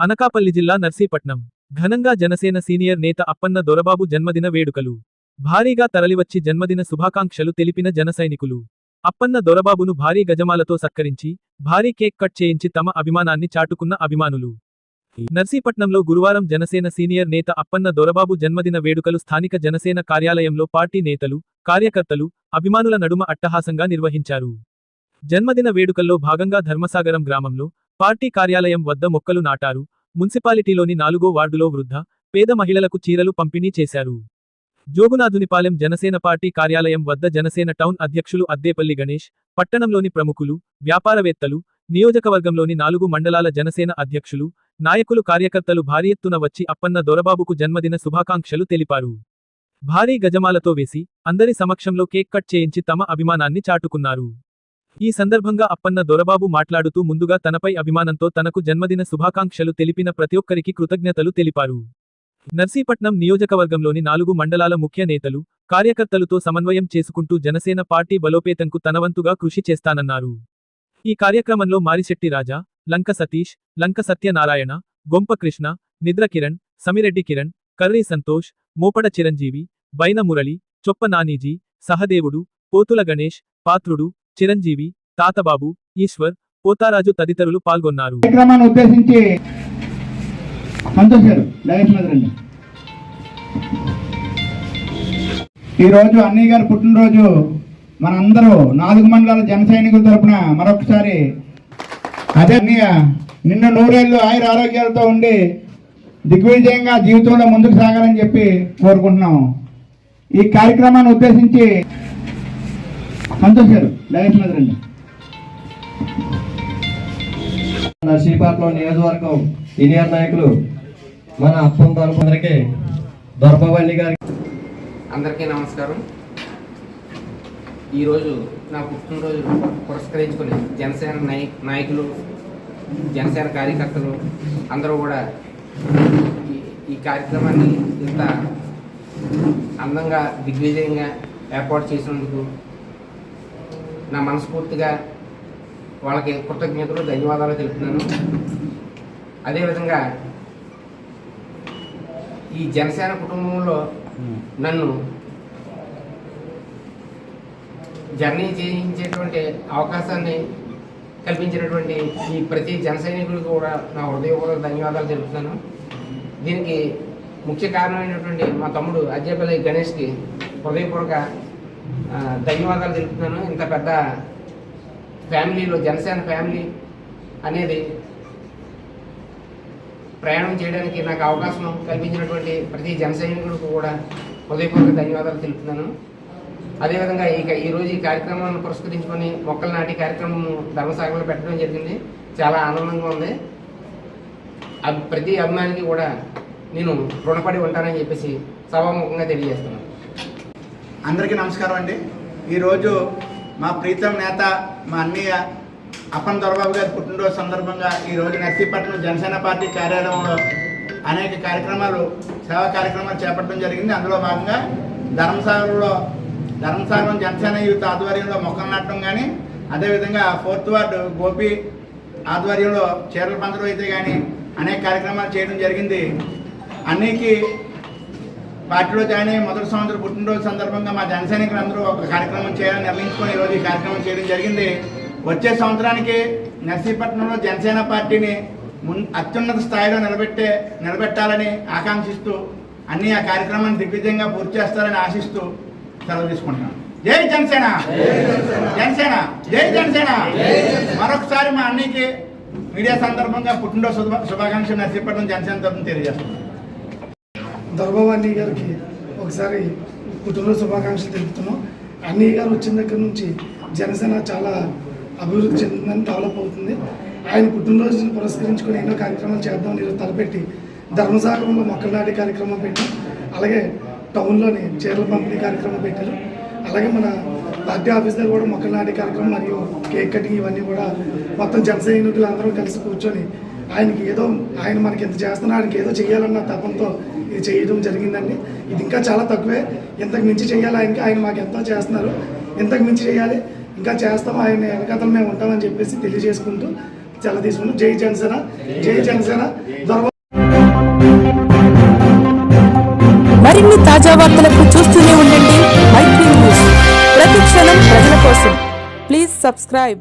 అనకాపల్లి జిల్లా నర్సీపట్నం. ఘనంగా జనసేన సీనియర్ నేత అప్పన్న దొరబాబు జన్మదిన వేడుకలు. భారీగా తరలివచ్చి జన్మదిన శుభాకాంక్షలు తెలిపిన జనసైనికులు అప్పన్న దొరబాబును భారీ గజమాలతో సత్కరించి భారీ కేక్ కట్ చేయించి తమ అభిమానాన్ని చాటుకున్న అభిమానులు. నర్సీపట్నంలో గురువారం జనసేన సీనియర్ నేత అప్పన్న దొరబాబు జన్మదిన వేడుకలు స్థానిక జనసేన కార్యాలయంలో పార్టీ నేతలు కార్యకర్తలు అభిమానుల నడుమ అట్టహాసంగా నిర్వహించారు. జన్మదిన వేడుకల్లో భాగంగా ధర్మసాగరం గ్రామంలో పార్టీ కార్యాలయం వద్ద మొక్కలు నాటారు. మున్సిపాలిటీలోని నాలుగో వార్డులో వృద్ధ పేద మహిళలకు చీరలు పంపిణీ చేశారు. జోగునాథునిపాలెం జనసేన పార్టీ కార్యాలయం వద్ద జనసేన టౌన్ అధ్యక్షులు అద్దేపల్లి గణేష్ పట్టణంలోని ప్రముఖులు వ్యాపారవేత్తలు నియోజకవర్గంలోని నాలుగు మండలాల జనసేన అధ్యక్షులు నాయకులు కార్యకర్తలు భారీ ఎత్తున వచ్చి అప్పన్న దొరబాబుకు జన్మదిన శుభాకాంక్షలు తెలిపారు. భారీ గజమాలతో వేసి అందరి సమక్షంలో కేక్ కట్ చేయించి తమ అభిమానాన్ని చాటుకున్నారు. ఈ సందర్భంగా అప్పన్న దొరబాబు మాట్లాడుతూ ముందుగా తనపై అభిమానంతో తనకు జన్మదిన శుభాకాంక్షలు తెలిపిన ప్రతి ఒక్కరికి కృతజ్ఞతలు తెలిపారు. నర్సీపట్నం నియోజకవర్గంలోని నాలుగు మండలాల ముఖ్య నేతలు కార్యకర్తలతో సమన్వయం చేసుకుంటూ జనసేన పార్టీ బలోపేతంకు తనవంతుగా కృషి చేస్తానన్నారు. ఈ కార్యక్రమంలో మారిశెట్టి రాజా లంక సతీష్ లంక సత్యనారాయణ గొంప కృష్ణ నిద్ర కిరణ్ సమిరెడ్డి కిరణ్ కర్రీ సంతోష్ మోపడ చిరంజీవి బైన మురళి చొప్ప నానీజీ సహదేవుడు పోతుల గణేష్ పాత్రుడు చిరంజీవి తాతబాబు ఈశ్వర్ పోతారాజు తదితరులు పాల్గొన్నారు. కార్యక్రమాన్ని ఉద్దేశించి సంతోష్ ఈరోజు అన్నయ్య గారు పుట్టినరోజు మనందరూ నాలుగు మండలాల జన సైనికుల తరపున మరొకసారి అదే అన్నయ్య నిన్న నూరేళ్ళు ఆయుర ఆరోగ్యాలతో ఉండి దిగ్విజయంగా జీవితంలో ముందుకు సాగాలని చెప్పి కోరుకుంటున్నాము. ఈ కార్యక్రమాన్ని ఉద్దేశించి సంతోష్ గారు డైరెక్ట్ మీద రండి. నర్సీపాట్నం నియోజకవర్గం సీనియర్ నాయకులు మన అప్పం తరపుందరికి దొరబాబండి గారికి అందరికీ నమస్కారం. ఈరోజు నా పుట్టినరోజు పురస్కరించుకొని జనసేన నాయ నాయకులు జనసేన కార్యకర్తలు అందరూ కూడా ఈ- ఈ కార్యక్రమాన్ని ఇంత అందంగా దిగ్విజయంగా ఏర్పాటు చేసినందుకు నా మనస్ఫూర్తిగా వాళ్ళకి కృతజ్ఞతలు ధన్యవాదాలు తెలుపుతున్నాను. అదేవిధంగా ఈ జనసేన కుటుంబంలో నన్ను జర్నీ చేయించేటువంటి అవకాశాన్ని కల్పించినటువంటి ఈ ప్రతి జన సైనికుడికి కూడా నా హృదయపూర్వక ధన్యవాదాలు తెలుపుతున్నాను. దీనికి ముఖ్య కారణమైనటువంటి మా తమ్ముడు అజయపల్లి గణేష్కి హృదయపూర్వక ధన్యవాదాలు తెలుపుతున్నాను. ఇంత పెద్ద ఫ్యామిలీలో జనసేన ఫ్యామిలీ అనేది ప్రయాణం చేయడానికి నాకు అవకాశం కల్పించినటువంటి ప్రతి జనసైనికుడికి కూడా హృదయపూర్వక ధన్యవాదాలు తెలుపుతున్నాను. అదేవిధంగా ఈ ఈరోజు ఈ కార్యక్రమాన్ని పురస్కరించుకొని మొక్కలు నాటి కార్యక్రమం ధర్మసాగర్లో పెట్టడం జరిగింది. చాలా ఆనందంగా ఉంది. ప్రతి అభిమానికి కూడా నేను రుణపడి ఉంటానని చెప్పేసి సభాముఖంగా తెలియజేస్తున్నాను. అందరికీ నమస్కారం అండి. ఈరోజు మా ప్రీతం నేత మా అన్నయ్య అప్పన్ దొరబాబు గారి పుట్టినరోజు సందర్భంగా ఈరోజు నర్సీపట్నం జనసేన పార్టీ కార్యాలయంలో అనేక కార్యక్రమాలు సేవా కార్యక్రమాలు చేపట్టడం జరిగింది. అందులో భాగంగా ధర్మసాగర్లో ధర్మసాగరం జనసేన యూత్ ఆధ్వర్యంలో మొక్కలు నాటడం కానీ అదేవిధంగా ఫోర్త్ వార్డు గోపి ఆధ్వర్యంలో చీరల పంచడం అయితే కానీ అనేక కార్యక్రమాలు చేయడం జరిగింది. అన్నికి పార్టీలో జాయిన్ అయ్యి మొదటి సంవత్సరం పుట్టినరోజు సందర్భంగా మా జన అందరూ ఒక కార్యక్రమం చేయాలని నిర్ణయించుకొని ఈరోజు ఈ కార్యక్రమం చేయడం జరిగింది. వచ్చే సంవత్సరానికి నర్సీపట్నంలో జనసేన పార్టీని మున్ అత్యున్నత స్థాయిలో నిలబెట్టే నిలబెట్టాలని ఆకాంక్షిస్తూ అన్ని ఆ కార్యక్రమాన్ని దిగ్విజయంగా పూర్తి చేస్తారని ఆశిస్తూ సెలవు తీసుకుంటున్నాను జై జనసేన! జనసేన! జై జనసేన! మరొకసారి మా అన్నయ్యకి మీడియా సందర్భంగా పుట్టినరోజు శుభాకాంక్షలు నర్సీపట్నం జనసేన తరఫున తెలియజేస్తున్నాను ధర్మవాణి గారికి ఒకసారి కుటుంబ శుభాకాంక్షలు తెలుపుతున్నాం. అన్నయ్య గారు వచ్చిన దగ్గర నుంచి జనసేన చాలా అభివృద్ధి చెందిందని డెవలప్ అవుతుంది. ఆయన పుట్టినరోజును పురస్కరించుకొని ఎన్నో కార్యక్రమాలు చేద్దామని ఈరోజు తలపెట్టి ధర్మసాగరంలో మొక్కలు నాటి కార్యక్రమం పెట్టి. అలాగే టౌన్లోని చీరల పంపిణీ కార్యక్రమం పెట్టారు. అలాగే మన పార్టీ ఆఫీస్ దగ్గర కూడా మొక్కలు నాటి కార్యక్రమం మరియు కేక్ కటింగ్ ఇవన్నీ కూడా మొత్తం జన అందరూ కలిసి కూర్చొని ఆయనకి ఏదో ఆయన మనకి ఎంత చేస్తున్నా ఆయనకి ఏదో చేయాలన్న తపంతో ఇది చేయడం జరిగిందండి. ఇది ఇంకా చాలా తక్కువే. ఇంతకు మించి చేయాలి? ఆయనకి ఆయన మాకు ఎంతో చేస్తున్నారు. ఇంతకు మించి చేయాలి? ఇంకా చేస్తాం ఆయన వెనకతలు మేము ఉంటామని చెప్పేసి తెలియజేసుకుంటూ చాలా తీసుకుంటూ జై జనసేన జై జనసేన. మరిన్ని తాజా వార్తలకు చూస్తూనే ఉండండి. మైత్రి న్యూస్. ప్రతి క్షణం ప్రజల కోసం. Please subscribe.